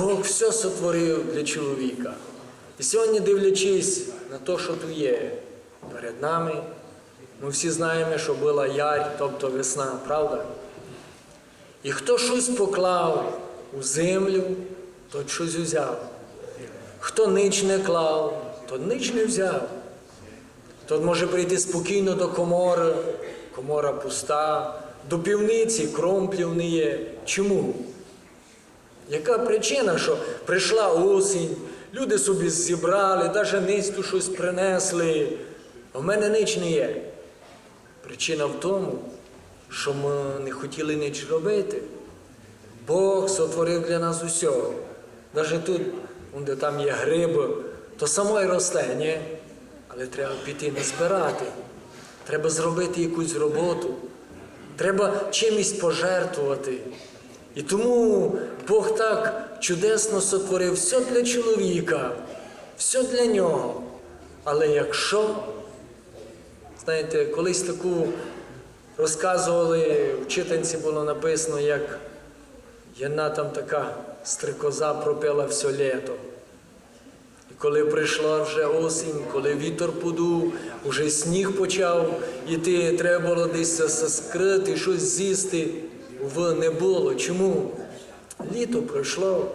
Бог все сотворив для чоловіка. І сьогодні, дивлячись на те, що тут є перед нами, ми всі знаємо, що була ярь, тобто весна, правда? І хто щось поклав у землю, той щось взяв. Хто нич не клав, то нич не взяв. Тот може прийти спокійно до комори, комора пуста, до півниці кромплів не є. Чому? Яка причина, що прийшла осінь, люди собі зібрали, навіть низьку щось принесли, а в мене нич не є. Причина в тому, що ми не хотіли ніч робити. Бог сотворив для нас усього. Навіть тут, де там є гриби, то само й росте, ні? Але треба піти не збирати. Треба зробити якусь роботу. Треба чимось пожертвувати. І тому Бог так чудесно сотворив все для чоловіка, все для нього. Але якщо, знаєте, колись таку розказували, в читанці було написано, як Єна там така стрикоза пропила все літо. І коли прийшла вже осінь, коли вітер подув, уже сніг почав іти, треба було десь се скрити, щось з'їсти, в не було. Чому? Літо пройшло,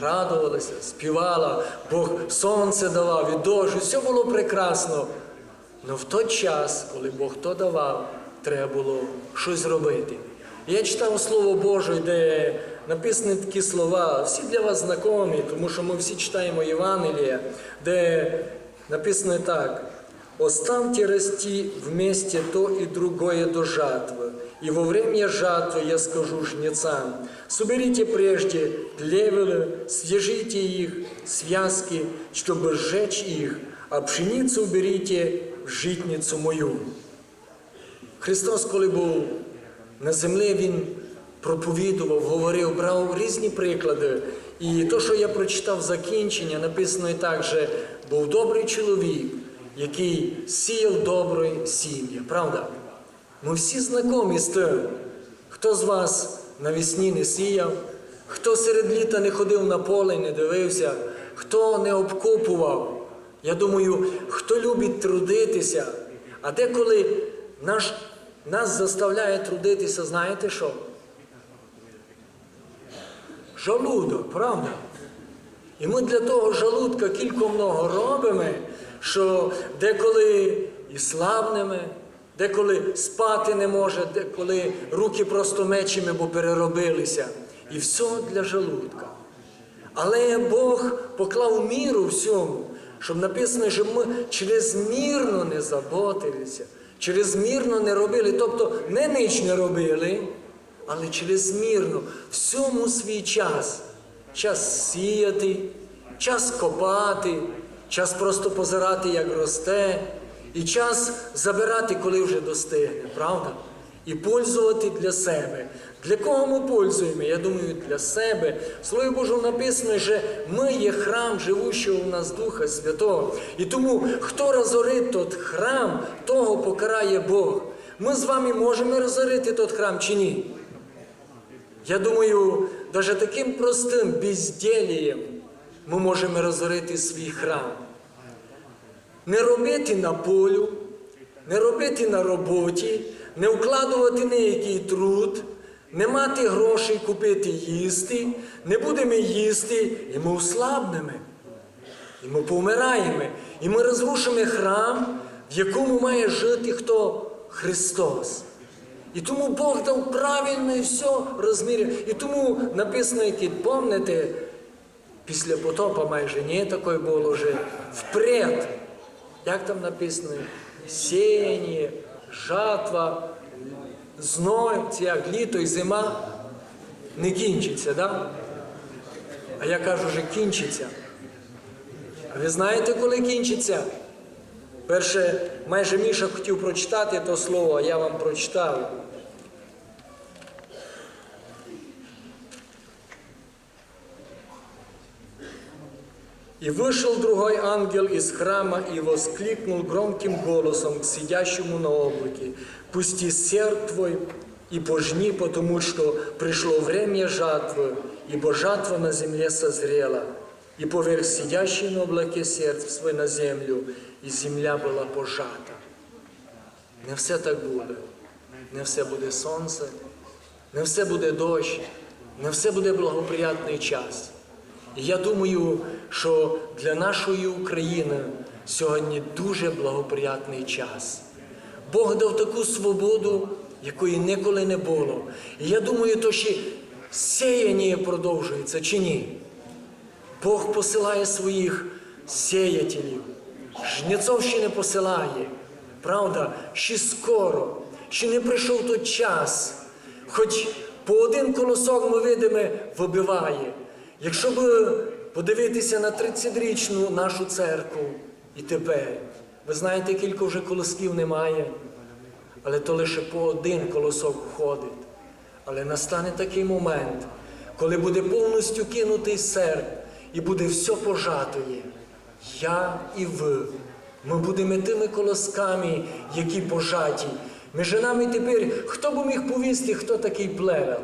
радувалася, співала, Бог сонце давав і дощ, все було прекрасно. Але в той час, коли Бог то давав, треба було щось робити. Я читав Слово Боже, де написані такі слова, всі для вас знайомі, тому що ми всі читаємо Євангелія, де написано так. Оставьте расти вместе то и другое до жатвы. И во время жатвы я скажу жнецам, соберите прежде плевелы, свяжите их, связки, чтобы сжечь их, а пшеницу уберите в житницу мою. Христос, коли був на землі, Він проповідував, говорив, брав різні приклади. І то, що я прочитав закінчення, написано і так, що був добрий чоловік, який сіяв добре сім'я. Правда? Ми всі знайомі з тим, хто з вас навесні не сіяв, хто серед літа не ходив на поле, не дивився, хто не обкопував. Я думаю, хто любить трудитися, а деколи наш, нас заставляє трудитися, знаєте що? Жалудок, правда? І ми для того жалудка кілько много робимо, що деколи і слабнемо, деколи спати не може, деколи руки просто мечемо, бо переробилися. І все для жалудка. Але Бог поклав міру всьому, щоб написано, щоб ми чрезмірно не заботилися, чрезмірно не робили, тобто не ніч не робили, але чрезмірно всьому свій час. Час сіяти, час копати, час просто позирати, як росте, і час забирати, коли вже достигне, правда? І пользувати для себе. Для кого ми пользуємо? Я думаю, для себе. В Слові Божому написано, що ми є храм живущого в нас Духа Святого. І тому, хто розорить тот храм, того покарає Бог. Ми з вами можемо розорити тот храм чи ні? Я думаю, навіть таким простим безділієм ми можемо розорити свій храм. Не робити на полю, не робити на роботі, не вкладувати ніякий труд, не мати грошей купити їсти, не будемо їсти, і ми ослабнемо. І ми помираємо. І ми розрушимо храм, в якому має жити хто? Христос. І тому Бог дав правильно все розмірів. І тому написано, як пам'ятаєте, після потопа майже не таке було вже впред. Як там написано? Сіяння, жатва, зной, це як літо і зима не кінчиться, да? А я кажу, що кінчиться. А ви знаєте, коли кінчиться? Перше, майже Міша хотів прочитати то слово, а я вам прочитав. И вышел другой ангел из храма и воскликнул громким голосом к сидящему на облаке, «Пусти серп твой и пожни, потому что пришло время жатвы, ибо жатва на земле созрела, и поверх сидящий на облаке сердце свой на землю, і земля була пожата. Не все так буде. Не все буде сонце, не все буде дощ, не все буде благоприятний час. Я думаю, що для нашої України сьогодні дуже благоприятний час. Бог дав таку свободу, якої ніколи не було. І я думаю, то ще сіяння продовжується чи ні? Бог посилає своїх сіятелів. Жнецов ще не посилає. Правда, ще скоро, ще не прийшов той час. Хоч по один колосок ми видимо вибиває. Якщо б подивитися на 30-річну нашу церкву і тепер, ви знаєте, кілька вже колосків немає, але то лише по один колосок входить. Але настане такий момент, коли буде повністю кинутий серп і буде все пожатоє. Я і ви. Ми будемо тими колосками, які пожаті. Між нами тепер, хто б міг повісти, хто такий плевел?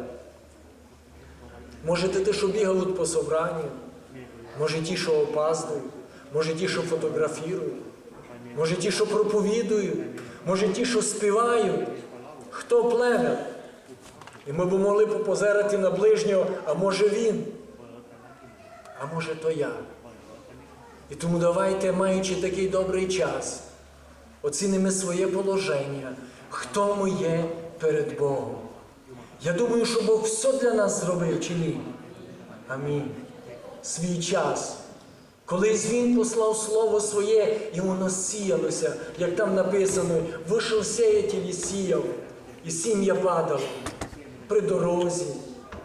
Може, ті, що бігають по собранню, може ті, що опаздують, може ті, що фотографірують, може ті, що проповідують, може ті, що співають. Хто плевел? І ми б могли б позирати на ближнього, а може він, а може то я. І тому давайте, маючи такий добрий час, оцінимо своє положення, хто ми є перед Богом. Я думаю, що Бог все для нас зробив чи ні? Амінь. Свій час. Колись Він послав Слово своє, і воно сіялося, як там написано, вийшов сеятель і сіяв, і сім'я падало при дорозі,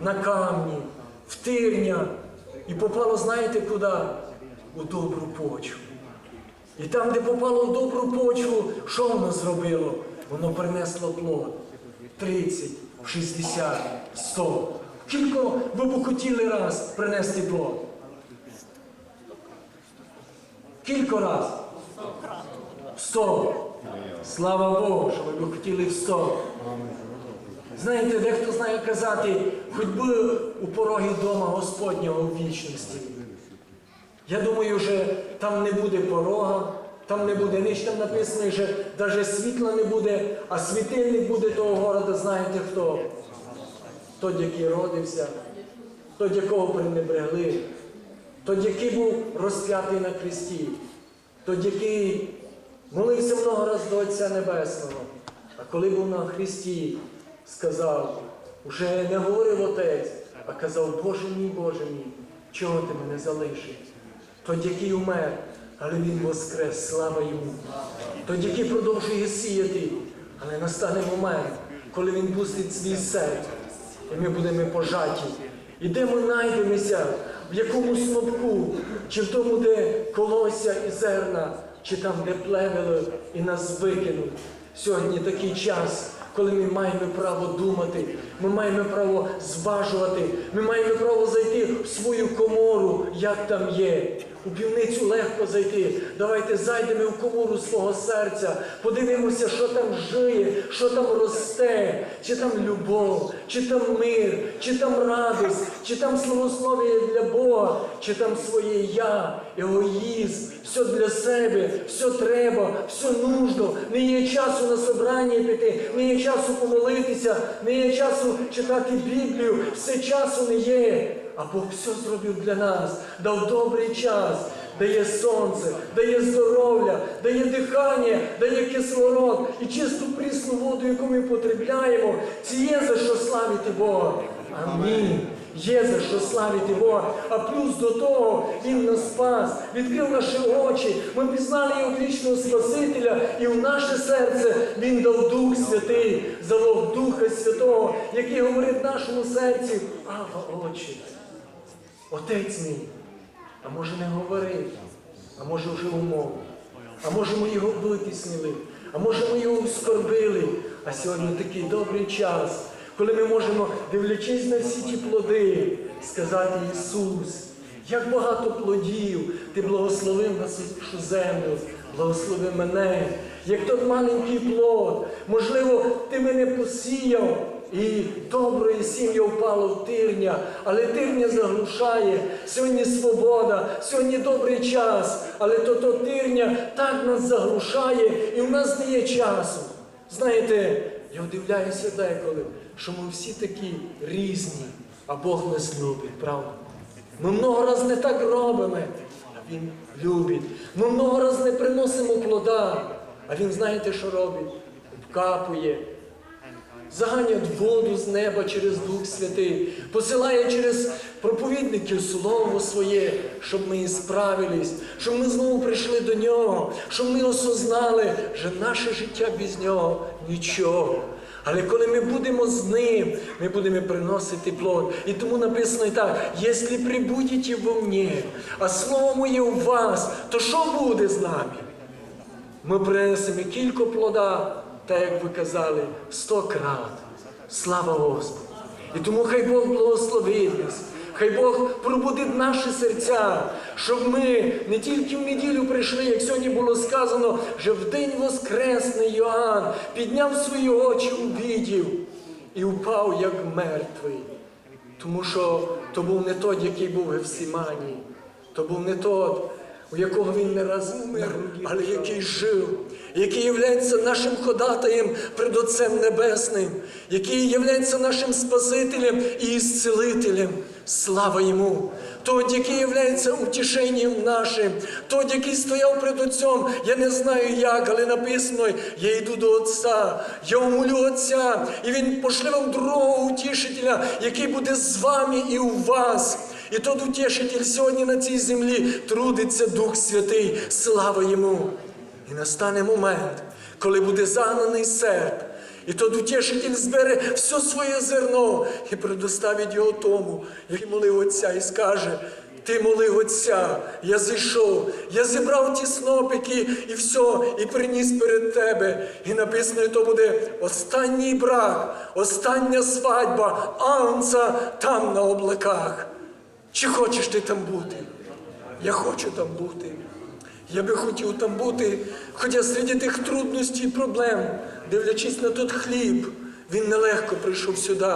на камні, в тирня. І попало, знаєте куди? У добру почву. І там, де попало в добру почву, що воно зробило? Воно принесло плод. 30, 60, 100. Кілько ви б хотіли раз принести плод? Кілько раз? Сто. Слава Богу, що ви б хотіли в сто. Знаєте, дехто знає казати, хоч би у порогі дома Господнього в вічності. Я думаю, що там не буде порога, там не буде ніч, там написано, що навіть світла не буде, а світильник буде того города, знаєте хто? Той, який родився, той, якого пренебрегли, той, який був розп'ятий на хресті, той, який молився много разів до Отця Небесного. А коли був на Христі, сказав, уже не говорив Отець, а казав, Боже мій, Боже мій, чого ти мене залишив? Той, який умер, але Він воскрес, слава йому. Той, який продовжує сіяти, але настане момент, коли він пустить свій серць, і ми будемо пожаті. І де ми знайдемося, в якому снопку, чи в тому, де колося і зерна, чи там, де плевели і нас викинуть. Сьогодні такий час, коли ми маємо право думати, ми маємо право зважувати, ми маємо право зайти в свою комору, як там є. У півницю легко зайти. Давайте зайдемо в комору свого серця, подивимося, що там жиє, що там росте, чи там любов, чи там мир, чи там радість, чи там славослов'я для Бога, чи там своє я, егоїзм, все для себе, все треба, все нужно. Не є часу на собрання піти, не є часу помолитися, не є часу читати Біблію, все часу не є. А Бог все зробив для нас, дав добрий час, дає сонце, дає здоров'я, дає дихання, дає кислород і чисту прісну воду, яку ми потребляємо. Це є за що славити Бога. Амінь. Є за що славити Бога. А плюс до того Він нас спас, відкрив наші очі. Ми пізнали його вічного Спасителя, і в наше серце Він дав Дух Святий, залог Духа Святого, який говорить в нашому серці, Ава, Отче, Отець мій. А може не говорив, а може вже умов, а може ми його витіснили, а може ми його скорбили. А сьогодні такий добрий час, коли ми можемо, дивлячись на всі ті плоди, сказати Ісус, як багато плодів ти благословив на цю землю, благослови мене, як той маленький плод. Можливо, ти мене посіяв, І доброї сім'я впало в тирня, але тирня заглушає. Сьогодні свобода, сьогодні добрий час, але то, то тирня так нас заглушає, і в нас не є часу. Знаєте, я вдивляюся деколи, що ми всі такі різні, а Бог нас любить, правда? Ми много раз не так робимо, а Він любить. Ми много раз не приносимо плода, а Він знаєте, що робить? Вкапує, заганять воду з неба через Дух Святий, посилає через проповідників Слово своє, щоб ми і справились, щоб ми знову прийшли до нього, щоб ми осознали, що наше життя без нього нічого. Але коли ми будемо з ним, ми будемо приносити плод. І тому написано і так: якщо прибудете во мені, а слово моє у вас, то що буде з нами? Ми принесемо кілька плода, так як ви казали, сто крат. Слава Господу! І тому хай Бог благословить нас, хай Бог пробудить наші серця, щоб ми не тільки в неділю прийшли, як сьогодні було сказано, що в день Воскресний Йоанн підняв свої очі, увидів і впав як мертвий. Тому що то був не той, який був в Гефсиманії, то був не той, у якого він не раз умер, але який жив, який є нашим ходатаєм перед Отцем Небесним, який є нашим Спасителем і Ісцелителем. Слава йому! Той, який є утішенням нашим, той, який стояв перед Отцем, я не знаю як, але написано, я йду до Отця, я умолю Отця, і Він пошле вам другого утішителя, який буде з вами і у вас. І тот утішитель сьогодні на цій землі трудиться Дух Святий, слава йому. І настане момент, коли буде загнаний серп, і тот утішитель збере все своє зерно і предоставить його тому, який молив Отця, і скаже. Ти молив Отця, я зійшов, я зібрав ті снопики і все, і приніс перед тебе. І написано, і то буде останній брак, остання свадьба Анца там на облаках. Чи хочеш ти там бути? Я хочу там бути. Я би хотів там бути, хоча серед тих трудностей і проблем, дивлячись на той хліб, він нелегко прийшов сюди.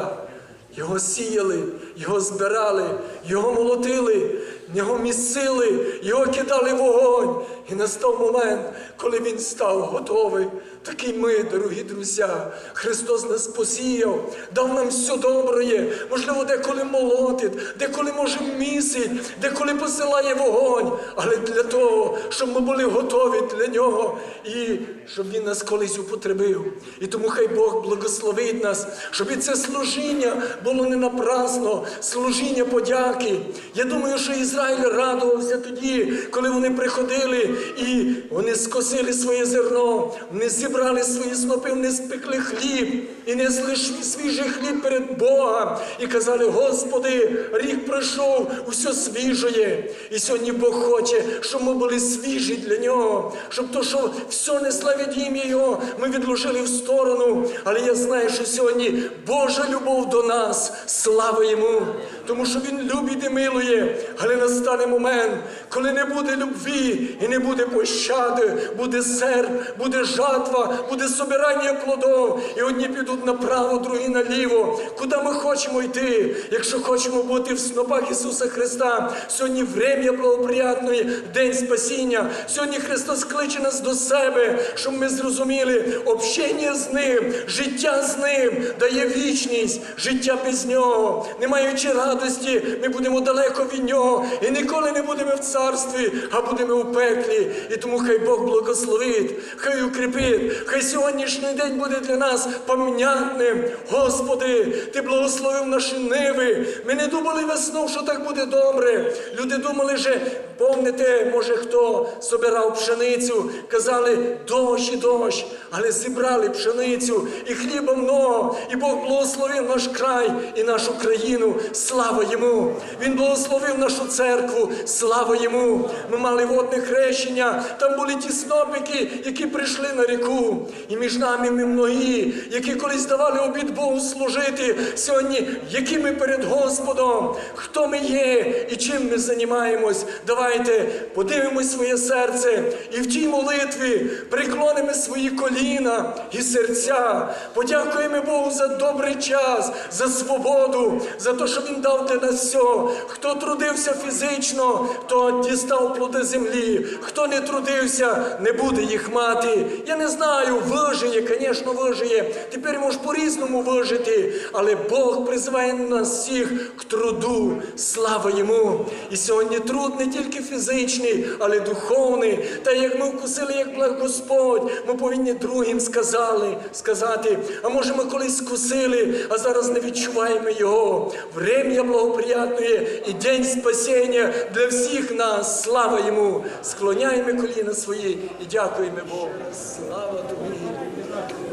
Його сіяли, його збирали, його молотили, його місили, його кидали вогонь. І настав момент, коли він став готовий. Такий ми, дорогі друзі, Христос нас посіяв, дав нам все добре, можливо, деколи молотить, деколи може місить, деколи посилає вогонь, але для того, щоб ми були готові для нього і щоб він нас колись употребив. І тому хай Бог благословить нас, щоб і це служіння було не напрасно, служіння подяки. Я думаю, що Ізраїль радувався тоді, коли вони приходили і вони скосили своє зерно, вони зібрали свої снопи, вони спекли хліб і несли свіжий хліб перед Богом і казали: Господи, рік пройшов, усе свіжоє. І сьогодні Бог хоче, щоб ми були свіжі для нього, щоб то, що все не славить ім'я Його, ми відложили в сторону. Але я знаю, що сьогодні Божа любов до нас, слава йому, тому що Він любить і милує, але настане момент, коли не буде любві і не буде пощади, буде серп, буде жатва, буде собирання плодов. І одні підуть направо, другі наліво. Куди ми хочемо йти? Якщо хочемо бути в снопах Ісуса Христа, сьогодні врем'я благоприятної, день спасіння. Сьогодні Христос кличе нас до себе, щоб ми зрозуміли общення з Ним, життя з Ним дає вічність, життя без Нього. Не маючи радості, ми будемо далеко від Нього і ніколи не будемо в царстві, а будемо у пеклі. І тому хай Бог благословить, хай укріпить, хай сьогоднішній день буде для нас пам'ятним. Господи, Ти благословив наші ниви. Ми не думали весною, що так буде добре. Люди думали, що помните, може хто собирав пшеницю, казали дощ і дощ, але зібрали пшеницю і хліба много, і Бог благословив наш край і нашу країну. Слава йому! Він благословив нашу церкву, слава йому! Ми мали водне хрещення, там були ті снопики, які прийшли на ріку. І між нами ми многі, які колись давали обід Богу служити. Сьогодні, які ми перед Господом, хто ми є і чим ми займаємось. Давай давайте подивимось своє серце і в тій молитві приклонимо свої коліна і серця. Подякуємо Богу за добрий час, за свободу, за те, що Він дав для нас все. Хто трудився фізично, хто дістав плоди землі, хто не трудився, не буде їх мати. Я не знаю, вижиє, звісно, вижиє. Тепер може по-різному вижити, але Бог призиває нас всіх к труду. Слава йому! І сьогодні труд не тільки фізичний, але духовний. Та як ми вкусили, як благ Господь, ми повинні другим сказали, сказати, а може ми колись скусили, а зараз не відчуваємо його. Врем'я благоприятне і день спасіння для всіх нас. Слава йому! Склоняємо коліна свої і дякуємо Богу. Слава тобі!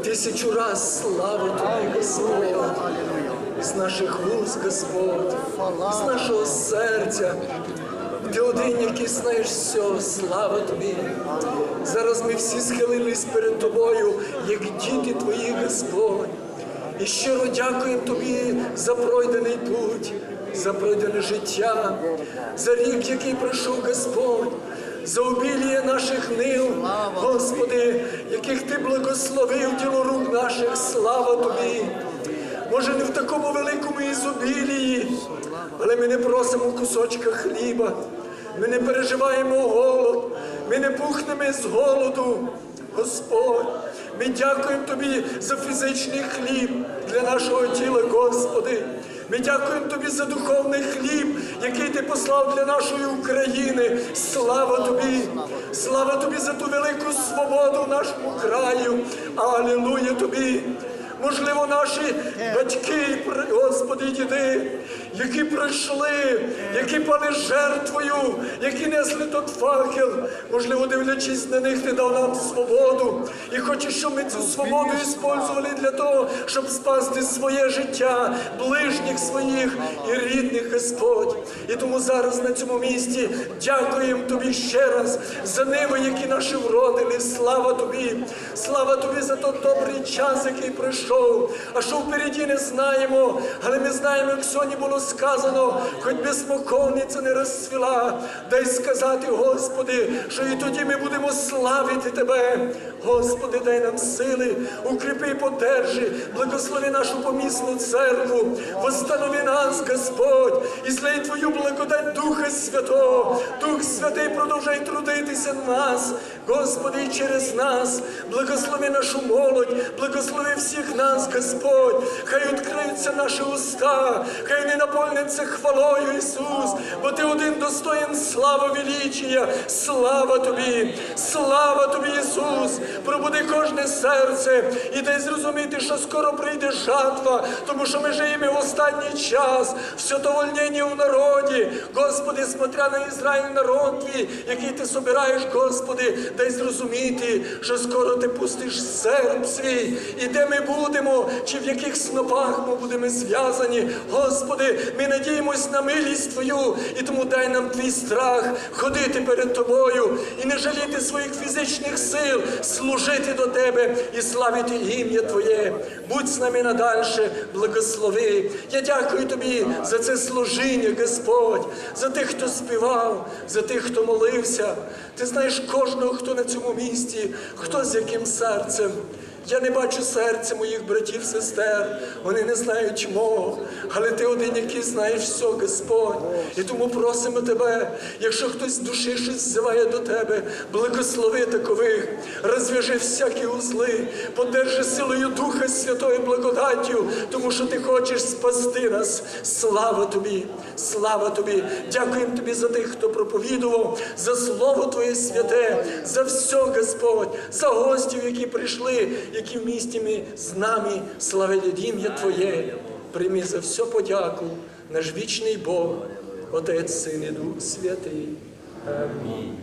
Тисячу раз слава тобі, Господь! З наших вуст, Господь, з нашого серця. Ти один, який знаєш все, слава тобі. Зараз ми всі схилились перед тобою, як діти твої, Господь. І щиро дякуємо тобі за пройдений путь, за пройдене життя, за рік, який пройшов Господь, за обіліє наших нив, Господи, яких ти благословив діло рук наших, слава тобі. Може, не в такому великому ізобілії, але ми не просимо кусочка хліба, ми не переживаємо голод, ми не пухнемо з голоду. Господь, ми дякуємо Тобі за фізичний хліб для нашого тіла, Господи. Ми дякуємо Тобі за духовний хліб, який Ти послав для нашої України. Слава Тобі! Слава Тобі за ту велику свободу в нашому краю. Алілуя Тобі! Можливо, наші батьки, Господи, діди, які прийшли, які пали жертвою, які несли тот факел, можливо, дивлячись на них, ти дав нам свободу. І хочеш, щоб ми цю свободу використовували для того, щоб спасти своє життя, ближніх своїх і рідних, Господь. І тому зараз на цьому місці дякуємо Тобі ще раз за ними, які наші вродили. Слава Тобі, слава Тобі за той добрий час, який пройшов. А що впереді не знаємо, але ми знаємо, як сьогодні було сказано, хоч би смоковниця не розцвіла, дай сказати, Господи, що і тоді ми будемо славити Тебе. Господи, дай нам сили, укріпи і подержи, благослови нашу помісну церкву, восстанови нас, Господь, і злей Твою благодать Духа Святого. Дух Святий продовжай трудитися в нас, Господи, і через нас. Благослови нашу молодь, благослови всіх нас, Господь. Хай відкриються наші уста, хай не наповниться хвалою, Ісус, бо Ти один достоїн слави величія. Слава Тобі, слава Тобі, Ісус. Пробуди кожне серце і дай зрозуміти, що скоро прийде жатва, тому що ми живемо в останній час, все то вольнення у народі. Господи, смотря на Ізраїль, народ твій, який ти собираєш, Господи, дай зрозуміти, що скоро ти пустиш серп свій, і де ми будемо, чи в яких снопах ми будемо зв'язані. Господи, ми надіємось на милість Твою, і тому дай нам твій страх ходити перед Тобою і не жаліти своїх фізичних сил, служити до Тебе і славити ім'я Твоє. Будь з нами надальше, благослови. Я дякую Тобі за це служіння, Господь, за тих, хто співав, за тих, хто молився. Ти знаєш кожного, хто на цьому місці, хто з яким серцем. Я не бачу серця моїх братів, сестер, вони не знають мого, але ти один, який знаєш все, Господь. І тому просимо тебе, якщо хтось з душі щось ззиває до тебе, благослови такових, розв'яжи всякі узли, подержи силою Духа Святої благодаттю, тому що ти хочеш спасти нас. Слава тобі, слава тобі. Дякуємо тобі за тих, хто проповідував, за слово Твоє святе, за все, Господь, за гостів, які прийшли які в місті ми з нами славить ім'я Твоє. Прийми за все подяку, наш вічний Бог, Отець, Син і Дух Святий. Амінь.